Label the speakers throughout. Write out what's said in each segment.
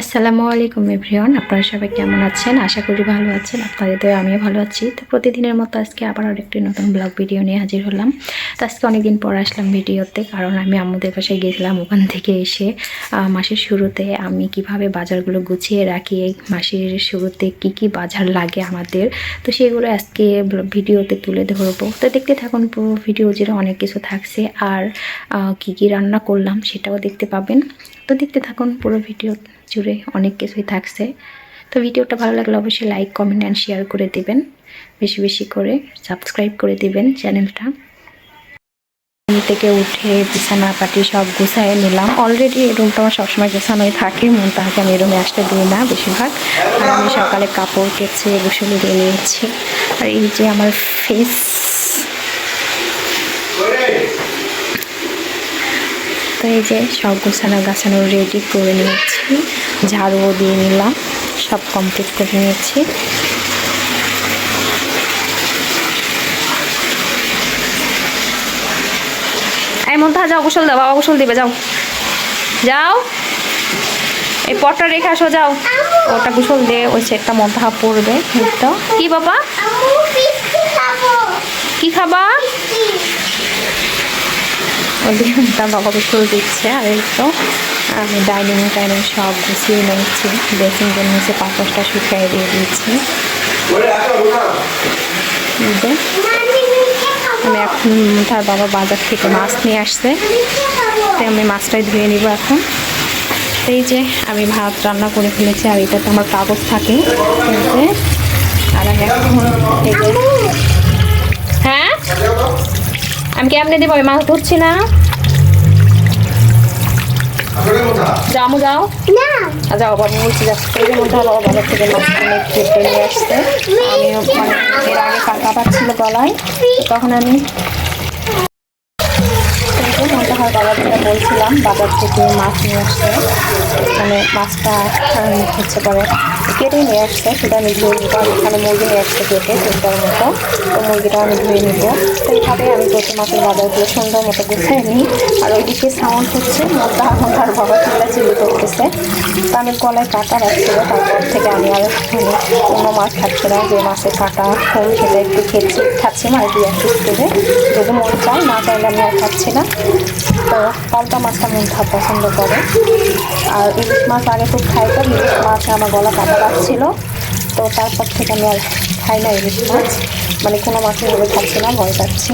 Speaker 1: আসসালামু আলাইকুম এভরিওয়ান, আপনারা সবাই কেমন আছেন? আশা করি ভালো আছেন, আপনাদের তো আমিও ভালো আছি। তো প্রতিদিনের মতো আজকে আবার আরেকটি নতুন ব্লগ ভিডিও নিয়ে হাজির হলাম। তো আজকে অনেকদিন পর আসলাম ভিডিওতে, কারণ আমি আমাদের বাসায় গিয়েছিলাম ওখান থেকে এসে মাসের শুরুতে আমি কীভাবে বাজারগুলো গুছিয়ে রাখি, মাসের শুরুতে কি কি বাজার লাগে আমাদের, তো সেগুলো আজকে ভিডিওতে তুলে ধরবো। তো দেখতে থাকুন, পুরো ভিডিও জুড়ে অনেক কিছু থাকছে, আর কি কি রান্না করলাম সেটাও দেখতে পাবেন। তো দেখতে থাকুন পুরো ভিডিও। জুড়ে অনেক কিছুই থাকছে। তো ভিডিওটা ভালো লাগলে অবশ্যই লাইক কমেন্ট অ্যান্ড শেয়ার করে দিবেন। বেশি বেশি করে সাবস্ক্রাইব করে দিবেন চ্যানেলটা। থেকে উঠে বিছানা পাটি সব গুছাই নিলাম। অলরেডি এই রুমটা আমার সবসময় গোছানোই থাকে, মন তাহাকে আমি রুমে আসতে দিই না বেশিরভাগ। আর আমি সকালে কাপড় কেচে গোসলে দিয়ে নিয়েছি। আর এই যে আমার ফেস তো এই যে সব গোছানো গাছানো রেডি করে নিয়েছি। ঝাড়ুও দিয়ে নিলাম সব কমপ্লিট করে নিয়েছি। এই মধ্যে যাও গোসল দাও বাবা গোসল দিবে যাও। যাও। এই পটটা রেখে আসো যাও। ওটা গোসল দিয়ে ওই সেটটা মধ্যে পড়বে বুঝতো কি বাবা? কি খাবা? ওদিকে তার বাবা গোসল দিচ্ছে, আর তো আমি ডাইনিং টাইনিং সব গুছিয়ে নিয়েছি ড্রেসিং রুম নিচে পাপড়টা শুকিয়ে দিয়ে
Speaker 2: খাব
Speaker 1: আমি এখন তার বাবা বাজার থেকে মাছ নিয়ে আসছে, তাই আমি মাছটাই ধুয়ে নিব এখন। এই যে, আমি ভাত রান্না করে ফেলেছি, আর এটাতে আমার কাগজ থাকে আর এখন আমি কেমনে দেবো? আমি মাছ ধরছি না। যাও আমু যাও যাও বাবু বলছি মধ্যে বাবা বাজার থেকে নিয়ে আসছে। আমিও মানে এর আগে কাটা পাচ্ছিল গলায়। তখন আমি যেটা বলছিলাম, বাজার থেকে মাছ নিয়ে আসছে মানে মাছটা হচ্ছে পরে কেটে নিয়ে আসছে। সেটা আমি ধুয়ে নিবো এখানে মুরগি নিয়ে আসছে কেটে তিনটার মতো। তো মুরগিটা আমি ধুয়ে নিবো। তো আমি প্রতি মাসের বাজার দিয়ে সুন্দর মতো গুছিয়ে নিই। আর ওইদিকে সাউন্ড হচ্ছে, মনটা এখন তার বাবা চিল্লা চিল্লি করতেছে। তো আমি গলায় কাটা রাখছিল, তারপর থেকে আমি আর অন্য মাছ খাচ্ছি না। যে মাছের কাটা হোম সেটা একটু খেয়েছি খাচ্ছি মানে দু এক পিস করে। যদি মন চায়, না চাইলে আমি আর খাচ্ছি না। তো পাল্টা মাছটা মন পছন্দ করে। আর ইলিশ মাছ আগে খুব খাইতাম ইলিশ মাছ আমার গলা কাটা লাগছিল। তো তারপর থেকে আমি আর খাই না ইলিশ মাছ। মানে কোনো মাছের ভাবে খাচ্ছি না, ভয় পাচ্ছি।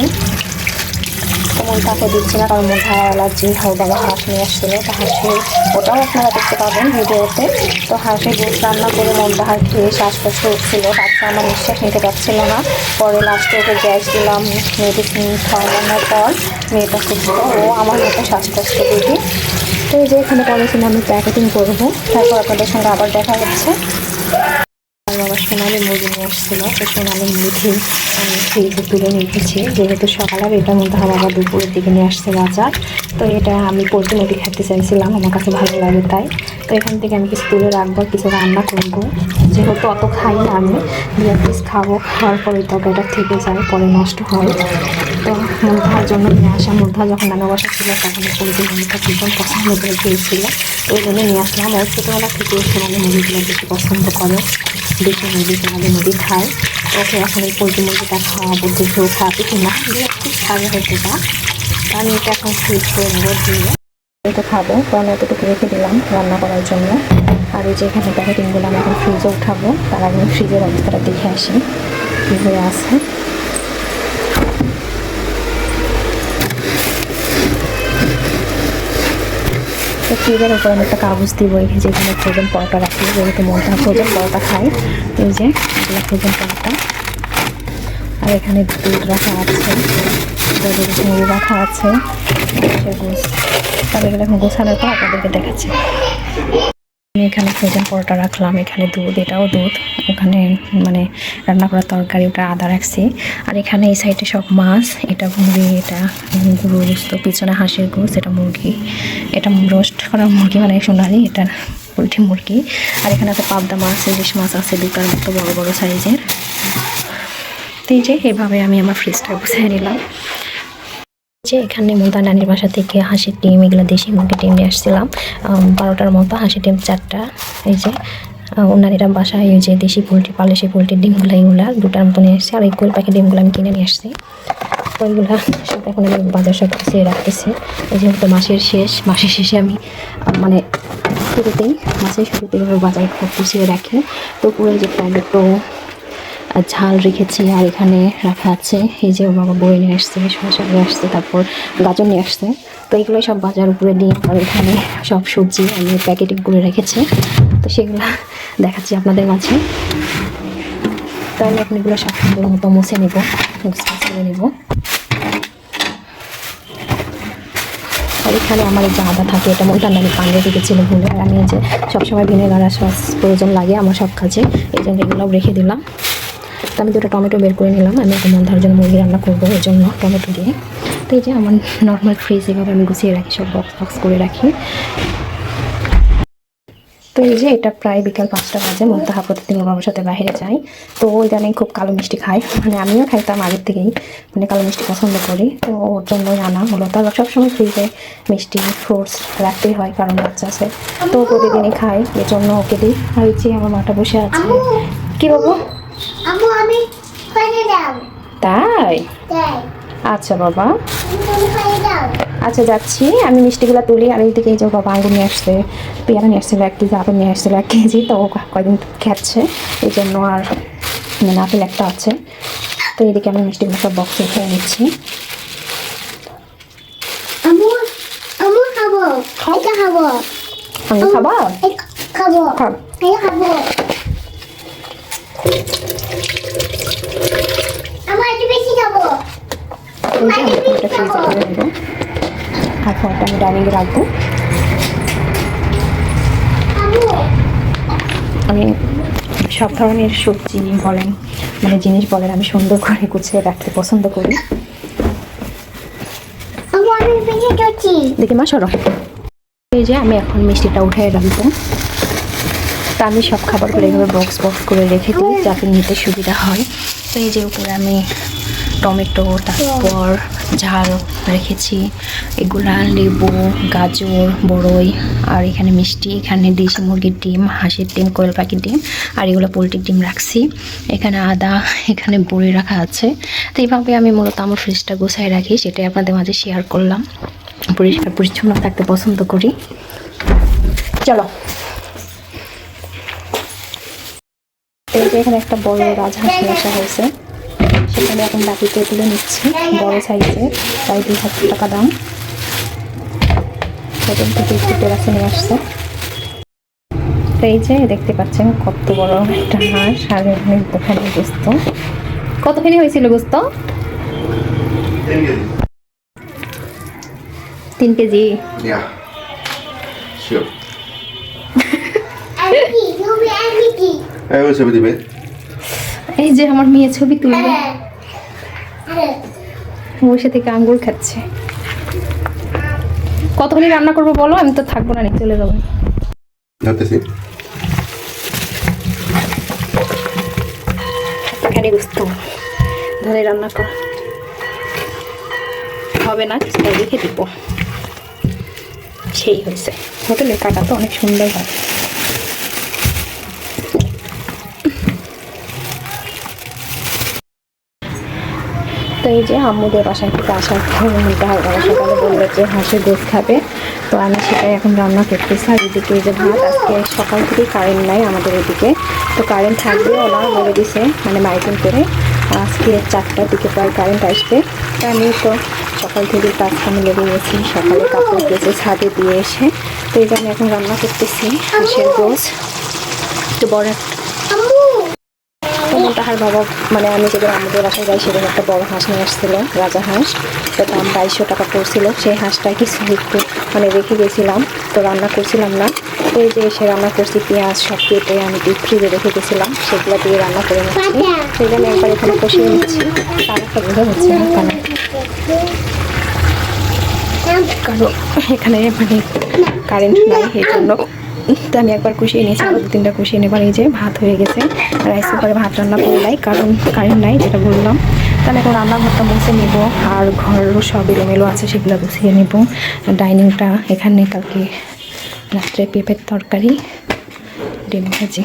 Speaker 1: তো মন তাকে দিচ্ছি না, কারণ মধ্যে অ্যালার্জি হাও বাবা হাঁস নিয়ে আসছিল, তো হাঁসের ওটাও আপনারা দেখতে পাবেন ভিডিওতে। তো হাঁসের গোস রান্না করে মনটা হাঁস খেয়ে শ্বাসকষ্ট উঠছিল রাত্রে আমার নিঃশ্বাস নিতে পারছিল না। পরে লাস্টে ওকে গ্যাস দিলাম মেডিসিন খাওয়ানোর পর মেয়েটা সুস্থ, ও আমার মতো শ্বাসকষ্ট দিদি তো এই যে এখানে পলিথিন আমি প্যাকেটিং করব। তারপর আপনাদের সঙ্গে আবার দেখা হচ্ছে। আর বাবা সোনালি মুরগি নিয়ে এসেছিল, তো সোনালি মুরগি আমি ফ্রিজে তুলে রেখেছি যেহেতু সকালে আর এটার মধ্যে আমার বাবা দুপুরের দিকে নিয়ে আসছে বাজার। তো এটা আমি পোলট্রি মুরগি খেতে চাইছিলাম, আমার কাছে ভালো লাগে তাই। তো এখান থেকে আমি কিছু তুলে রাখব, কিছু রান্না করব। যেহেতু অত খাই না আমি, দু পিস খাব, খাওয়ার পরে তরকারিটা থেকে যায়, পরে নষ্ট হয়। তো মুদ্রার জন্য নিয়ে আসা মুদ্রা যখন নানা বাসা ছিল, তখন পোলট্রি মুরগিটা ভীষণ পছন্দ করে খেয়েছিল তো ওই জন্য নিয়ে আসলাম। ওর ছোটোবেলা থেকে সোনালি মুরগিগুলো বেশি পছন্দ করে। দেশি মুরগি সোনালি খায়। ওকে এখন এই পোলট্রি মুরগিটা খাওয়াবো দেখেও কি না খুব খাবে হয়তো বা। আমি এটা এখন ফ্রিজ করে নেব দিয়ে। এটা খাব, কারণ এতটুকু রেখে দিলাম রান্না করার জন্য। আর এই যে এখানে প্যাকেটিংগুলো আমি এখন ফ্রিজে উঠাবো। তার আগে ফ্রিজের অবস্থাটা দেখে আসি। কী হয়ে আছে। তো ফ্রিজের উপর আমি একটা কাগজ দিব এখানে ফ্রোজেন পরোটা রাখি, যেহেতু মনটা ফ্রোজেন পরোটা তো এই যে এগুলো ফ্রোজেন পরোটা। আর এখানে দুধ রাখা আছে, দুধের রাখা আছে তাহলে এখন গোছানোর পর আপনাদেরকে দেখাচ্ছি। আমি এখানে ফ্রোজেন পরোটা রাখলাম, এখানে দুধ, এটাও দুধ। ওখানে মানে রান্না করার তরকারি, ওটা আদা রাখছি। আর এখানে এই সাইডে সব মাছ, এটা মুরগি, এটা গরু গোস্ত, পিছনে হাঁসের গোস্ত, এটা মুরগি। এটা রোস্ট করা মুরগি মানে সোনালি, এটা পোলট্রি মুরগি। আর এখানে আছে পাবদা মাছ, ইলিশ মাছ আছে দুটার মতো, বড় বড় সাইজের। তো এই যে, এভাবে আমি আমার ফ্রিজটা গুছিয়ে নিলাম। যে এখানে মোদা নানির বাসা থেকে হাঁসের ডিম, এগুলো দেশি মুরগির ডিম নিয়ে আসছিলাম। বারোটার মতো হাঁসের ডিম, চারটা। এই যে ওনারিরা বাসায় এই যে দেশি পোলট্রি পালে সেই পোলট্রির ডিমগুলো, এগুলো দুটার মতো নিয়ে আসছে। আর এই গোল পাখি ডিমগুলো আমি কিনে নিয়ে আসছি। তো এগুলো সব এখন আমি বাজার সব গুছিয়ে রাখতেছি। এই যেহেতু মাসের শেষ। মাসের শেষে আমি মানে শুরুতেই, মাসের শুরুতেই বাজার সব গুছিয়ে রাখি। তো পুরো যে আর ঝাল রেখেছি আর এখানে রাখা আছে। এই যে বাবা বই নিয়ে আসছে, শসা নিয়ে আসছে, তারপর গাজর নিয়ে আসছে। তো এগুলো সব বাজার উপরে নিয়ে আর এখানে সব সবজি আমি প্যাকেটিং করে রেখেছি। তো সেগুলো দেখাচ্ছি আপনাদের মাঝে। তো আমি এগুলো সব সুন্দর মতো মুছে নেব মুছে নেব। আর এখানে আমার যে আদা থাকে, এটা মোটা আমি পান্ডে রেখেছিল ভুলে। আর আমি যে সবসময় ভিনেগার সস প্রয়োজন লাগে আমার সব কাজে, এই জন্য এগুলো রেখে দিলাম। তো আমি দুটো টমেটো বের করে নিলাম। আমি একটা মন্ধার জন্য মুরগি রান্না করব ওই জন্য টমেটো দিয়ে। তো এই যে আমার নর্মাল ফ্রিজ এভাবে আমি গুছিয়ে রাখি, সব বক্স বক্স করে রাখি। তো এই যে এটা প্রায় বিকাল পাঁচটা বাজে মুক্তাহা প্রতিদিন ওর বাবার সাথে বাইরে যাই। তো ও ইদানিং খুব কালো মিষ্টি খায় মানে আমিও খাইতাম আগের থেকেই মানে কালো মিষ্টি পছন্দ করি। তো ওর জন্যই আনা হলো তার সবসময় ফ্রিজে মিষ্টি ফ্রুটস রাখতেই হয়, কারণ বাচ্চা আছে। তো প্রতিদিনই খায় এই জন্য ওকে দিই। আর যে আমার মাটা বসে আছে। কি বাবু
Speaker 3: আম্মু আমি খাইয়ে দাও
Speaker 1: তাই? আচ্ছা বাবা। আচ্ছা যাচ্ছি। আমি মিষ্টিগুলো তুলি। আর এইদিকে এই যে বাবা আঙ্গুর নিয়ে আসছে পেয়ারা নিয়ে আসছিল এক কেজি আপেল নিয়ে আসছিল এক কেজি তো ও কয়দিন খাচ্ছে। এই জন্য আর মানে আপেল একটা আছে। তো এদিকে আমি মিষ্টিগুলো সব বক্সে খেয়ে নিচ্ছি।
Speaker 3: খাব। খাব।
Speaker 1: আমি খাবা?
Speaker 3: খাব।
Speaker 1: খাব। আমি এখন ফ্রিজে করে নেব আর ফলটা আমি ডাইনিংয়ে রাখব। আমি সব ধরনের সবজি বলেন মানে জিনিস বলেন আমি সুন্দর করে গুছিয়ে রাখতে পছন্দ করি। দেখি মা সরো। এই যে আমি এখন মিষ্টিটা উঠে রাখব। তা আমি সব খাবারগুলো এইভাবে বক্স বক্স করে রেখে দিই, যাতে নিতে সুবিধা হয়। তো এই যে উপরে আমি টমেটো, তারপর ঝাল রেখেছি। এগুলা লেবু, গাজর, বড়ই, আর এখানে মিষ্টি, এখানে দেশি মুরগির ডিম, হাঁসের ডিম, কোয়েল পাখির ডিম, আর এগুলো পোলট্রির ডিম রাখছি। এখানে আদা, এখানে বড়ি রাখা আছে। তো এইভাবে আমি মূলত আমার ফ্রিজটা গোছায় রাখি, সেটাই আপনাদের মাঝে শেয়ার করলাম। পরিষ্কার পরিচ্ছন্ন থাকতে পছন্দ করি। চলো। এই যে এখানে একটা বড় রাজহাঁস নিয়ে আসা হয়েছে। সেখানে এখন বাকিতে তুলে নিচ্ছি বড় সাইজে প্রায় দুই হাজার টাকা দাম। সেখান থেকে একটু রাখে নিয়ে আসছে। তো এই যে দেখতে পাচ্ছেন কত বড় একটা হাঁস আর এখানে দোকানে গোস্ত কতখানি হয়েছিল গোস্ত তিন কেজি.
Speaker 4: Sure. ওই ছবি দিবে।
Speaker 1: এই যে আমার মেয়ে ছবি তুলবে।
Speaker 3: হ্যাঁ।
Speaker 1: বসে থেকে আঙ্গুর খাচ্ছে। কতখানি রান্না করব বলো? আমি তো থাকব না চলে যাব।
Speaker 4: ধরতেছি।
Speaker 1: এখানে বুঝতো ধরে রান্না কর। হবে না রেখে দিব। সেই হয়েছে। হোটেলে কাটা তো অনেক সুন্দর হয়। এই যে আম্মুদের বাসায় থেকে আসার পর মনটা হালকা সকালে বলল যে হাঁসের গোস খাবে। তো আমি সেটাই এখন রান্না করতেছি। আর এদিকে এই যে ভাত, আজকে সকাল থেকে কারেন্ট নাই আমাদের এদিকে। তো কারেন্ট থাকবেও না বলে দিছে মানে মাইকিং করে। আজকে চারটার দিকে প্রায় কারেন্ট আসবে। তা আমি তো সকাল থেকে কাজ কামে লেগে গেছি, সকালে কাপড় কেচে ছাদে দিয়ে এসে। তো এই যে আমি এখন রান্না করতেছি হাঁসের গোস একটু বড় একটা তখন তাহার বাবা মানে আমি যেদিন আমাদের বাসায় যাই, সেদিন একটা বড় হাঁস নিয়ে আসছিল, রাজা হাঁস। তো দাম বাইশশো টাকা পড়ছিল। সেই হাঁসটা কিছু একটু মানে রেখে গেছিলাম। তো রান্না করছিলাম না। তো যে এসে রান্না করছি, পেঁয়াজ সব কেটে আমি ডিপ ফ্রিজে রেখে গেছিলাম। সেগুলো দিয়ে রান্না করে নিচ্ছি। সেই জন্য একবার এখানে কষিয়ে নিচ্ছি তার একটা বোঝা হচ্ছে না কারণ এখানে মানে কারেন্ট নাই, এই জন্য। তো আমি একবার কুষিয়ে নিয়েছি আরও দু তিনটা কুষিয়ে নেবার এই যে ভাত হয়ে গেছে রাইস কুকারে ভাত রান্না করে নাই, কারণ কারেন্ট নাই, যেটা বললাম। তাহলে এখন রান্নাঘরটা বসে নেব, আর ঘরও সব এলোমেলো আছে, সেগুলো গুছিয়ে নেব। ডাইনিংটা এখানে, কালকে রাত্রে পেঁপের তরকারি, ডিম ভাজি।